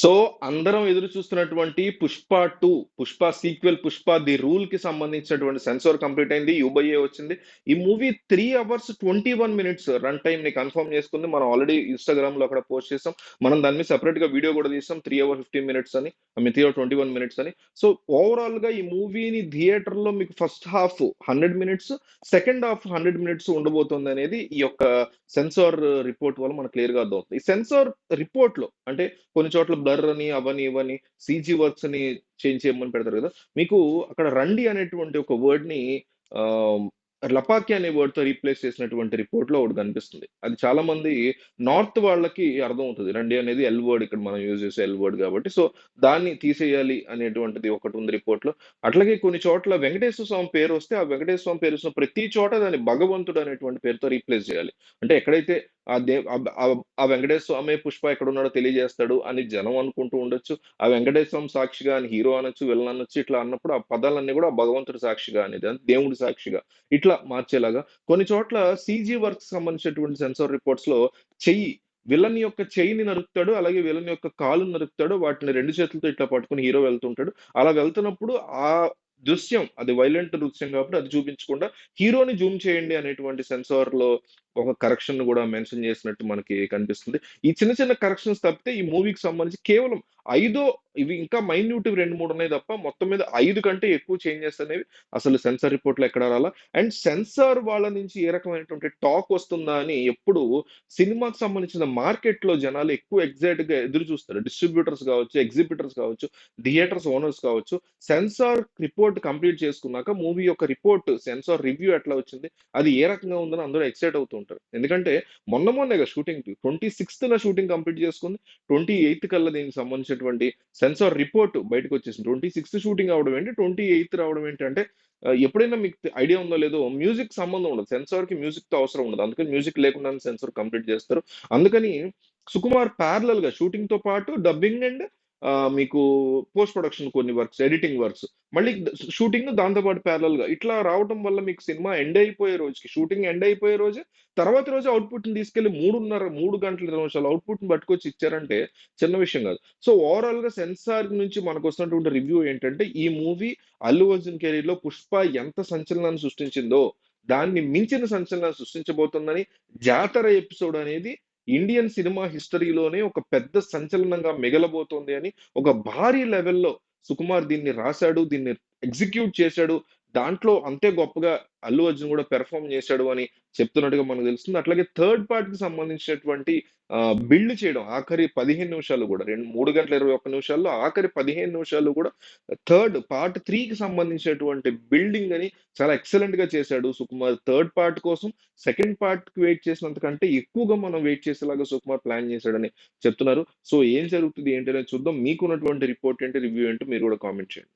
So అందరం ఎదురు చూస్తున్నటువంటి Pushpa two Pushpa sequel Pushpa the రూల్కి సంబంధించినటువంటి సెన్సార్ కంప్లీట్ అయింది యూబైఏ వచ్చింది. ఈ movie three hours twenty one minutes run time ని కన్ఫర్మ్ చేసుకుంది. మనం ఆల్రెడీ ఇన్స్టాగ్రామ్లో అక్కడ పోస్ట్ చేసాం. మనం దాని మీద సెపరేట్గా వీడియో కూడా తీసాం త్రీ అవర్ ఫిఫ్టీన్ మినిట్స్ అని మీ three hour twenty one minutes అని. సో ఓవరాల్గా ఈ మూవీని థియేటర్లో మీకు first half hundred minutes second half hundred minutes ఉండబోతుంది అనేది ఈ యొక్క సెన్సార్ రిపోర్ట్ వల్ల మనకు క్లియర్గా అర్థమవుతుంది. ఈ సెన్సార్ రిపోర్ట్లో అంటే కొన్ని చోట్ల బ్లర్ అని అవని ఇవని సీజీ వర్క్స్ అని చేంజ్ చేయమని పెడతారు కదా. మీకు అక్కడ రండి అనేటువంటి ఒక వర్డ్ని ఆ, లపాకి అనే వర్డ్తో రీప్లేస్ చేసినటువంటి రిపోర్ట్లో ఒకటి కనిపిస్తుంది. అది చాలా మంది నార్త్ వాళ్ళకి అర్థం అవుతుంది రండి అనేది ఎల్ వర్డ్ ఇక్కడ మనం యూజ్ చేసే ఎల్ వర్డ్ కాబట్టి. సో దాన్ని తీసేయాలి అనేటువంటిది ఒకటి ఉంది రిపోర్ట్లో అట్లాగే కొన్ని చోట్ల వెంకటేశ్వర స్వామి పేరు వస్తే ఆ వెంకటేశ్వర స్వామి పేరు వచ్చిన ప్రతి చోట దాన్ని భగవంతుడు అనేటువంటి పేరుతో రీప్లేస్ చేయాలి. అంటే ఎక్కడైతే ఆ దే ఆ- ఆ- వెంకటేశ్వర స్వామి పుష్ప ఎక్కడ ఉన్నాడో తెలియజేస్తాడు అని జనం అనుకుంటూ ఉండొచ్చు. ఆ వెంకటేశ్వరం సాక్షిగా అని హీరో అనొచ్చు విలన్ అనొచ్చు ఇట్లా అన్నప్పుడు ఆ పదాలన్నీ కూడా ఆ భగవంతుడి సాక్షిగా అనేది దేవుడి సాక్షిగా ఇట్లా మార్చేలాగా. కొన్ని చోట్ల సీజీ వర్క్ సంబంధించినటువంటి సెన్సార్ రిపోర్ట్స్లో చెయ్యి విలన్ యొక్క చెయ్యిని నరుకుతాడు అలాగే విలన్ యొక్క కాలుని నరుకుతాడు వాటిని రెండు చేతులతో ఇట్లా పట్టుకుని హీరో వెళ్తుంటాడు. అలా వెళ్తున్నప్పుడు ఆ దృశ్యం అది వైలెంట్ దృశ్యం కాబట్టి అది చూపించకుండా హీరోని జూమ్ చేయండి అనేటువంటి సెన్సార్లో ఒక కరెక్షన్ కూడా మెన్షన్ చేసినట్టు మనకి కనిపిస్తుంది. ఈ చిన్న చిన్న కరెక్షన్స్ తప్పితే ఈ మూవీకి సంబంధించి కేవలం ఐదో ఇవి ఇంకా మైన్యూట్ రెండు మూడు ఉన్నాయి తప్ప మొత్తం మీద ఐదు కంటే ఎక్కువ చేంజెస్ అనేవి అసలు సెన్సార్ రిపోర్ట్లో ఎక్కడ రాలా? అండ్ సెన్సార్ వాళ్ళ నుంచి ఏ రకమైనటువంటి టాక్ వస్తుందా అని ఎప్పుడు సినిమాకి సంబంధించిన మార్కెట్లో జనాలు ఎక్కువ ఎగ్జైట్గా ఎదురు చూస్తారు. డిస్ట్రిబ్యూటర్స్ కావచ్చు ఎగ్జిబిటర్స్ కావచ్చు థియేటర్స్ ఓనర్స్ కావచ్చు. సెన్సార్ రిపోర్ట్ కంప్లీట్ చేసుకున్నాక మూవీ యొక్క రిపోర్ట్ సెన్సార్ రివ్యూ ఎట్లా వచ్చింది అది ఏ రకంగా ఉందని అందరూ ఎక్సైట్ అవుతుంది ఉంటారు ఎందుకంటే మొన్న మొన్నే కదా షూటింగ్ ట్వంటీ సిక్స్త్ నా షూటింగ్ కంప్లీట్ చేసుకుంది. ట్వంటీ ఎయిత్ కల్లా దీనికి సంబంధించినటువంటి సెన్సార్ రిపోర్ట్ బయటకు వచ్చేసింది. ట్వంటీ సిక్స్త్ షూటింగ్ అవడం ఏంటి? ట్వంటీ ఎయిత్ రావడం ఏంటి అంటే ఎప్పుడైనా మీకు ఐడియా ఉందో లేదో మ్యూజిక్ సంబంధం ఉండదు. సెన్సార్కి మ్యూజిక్తో అవసరం ఉండదు. అందుకని మ్యూజిక్ లేకుండా సెన్సార్ కంప్లీట్ చేస్తారు. అందుకని సుకుమార్ ప్యారలల్గా షూటింగ్తో పాటు డబ్బింగ్ అండ్ మీకు పోస్ట్ ప్రొడక్షన్ కొన్ని వర్క్స్ ఎడిటింగ్ వర్క్స్ మళ్ళీ షూటింగ్ దాంతోపాటు ప్యారల్గా ఇట్లా రావడం వల్ల మీకు సినిమా ఎండ్ అయిపోయే రోజుకి షూటింగ్ ఎండ్ అయిపోయే రోజు తర్వాత రోజు అవుట్పుట్ని తీసుకెళ్ళి మూడున్నర మూడు గంటల ఇరవై నిమిషాలు అవుట్పుట్ని పట్టుకొచ్చి ఇచ్చారంటే చిన్న విషయం కాదు. సో ఓవరాల్గా సెన్సార్ నుంచి మనకు వస్తున్నటువంటి రివ్యూ ఏంటంటే ఈ మూవీ అల్లు అర్జున్ కెరీర్లో పుష్ప ఎంత సంచలనాన్ని సృష్టించిందో దాన్ని మించిన సంచలనాన్ని సృష్టించబోతుందని జాతర ఎపిసోడ్ అనేది ఇండియన్ సినిమా హిస్టరీలోనే ఒక పెద్ద సంచలనంగా మిగలబోతోంది అని ఒక భారీ లెవెల్లో సుకుమార్ దీన్ని రాశాడు దీన్ని ఎగ్జిక్యూట్ చేశాడు. దాంట్లో అంతే గొప్పగా అల్లు అర్జున్ కూడా పెర్ఫామ్ చేశాడు అని చెప్తున్నట్టుగా మనకు తెలుస్తుంది. అట్లాగే థర్డ్ పార్ట్కి సంబంధించినటువంటి బిల్డ్ చేయడం ఆఖరి పదిహేను నిమిషాలు కూడా రెండు మూడు గంటల ఇరవై ఒక్క నిమిషాల్లో ఆఖరి పదిహేను నిమిషాలు కూడా థర్డ్ పార్ట్ త్రీ కి సంబంధించినటువంటి బిల్డింగ్ అని చాలా ఎక్సలెంట్గా చేశాడు సుకుమార్. థర్డ్ పార్ట్ కోసం సెకండ్ పార్ట్కి వెయిట్ చేసినంతకంటే ఎక్కువగా మనం వెయిట్ చేసేలాగా సుకుమార్ ప్లాన్ చేశాడని చెప్తున్నారు. సో ఏం జరుగుతుంది ఏంటి అనేది చూద్దాం. మీకున్నటువంటి రిపోర్ట్ ఏంటి రివ్యూ ఏంటో మీరు కూడా కామెంట్ చేయండి.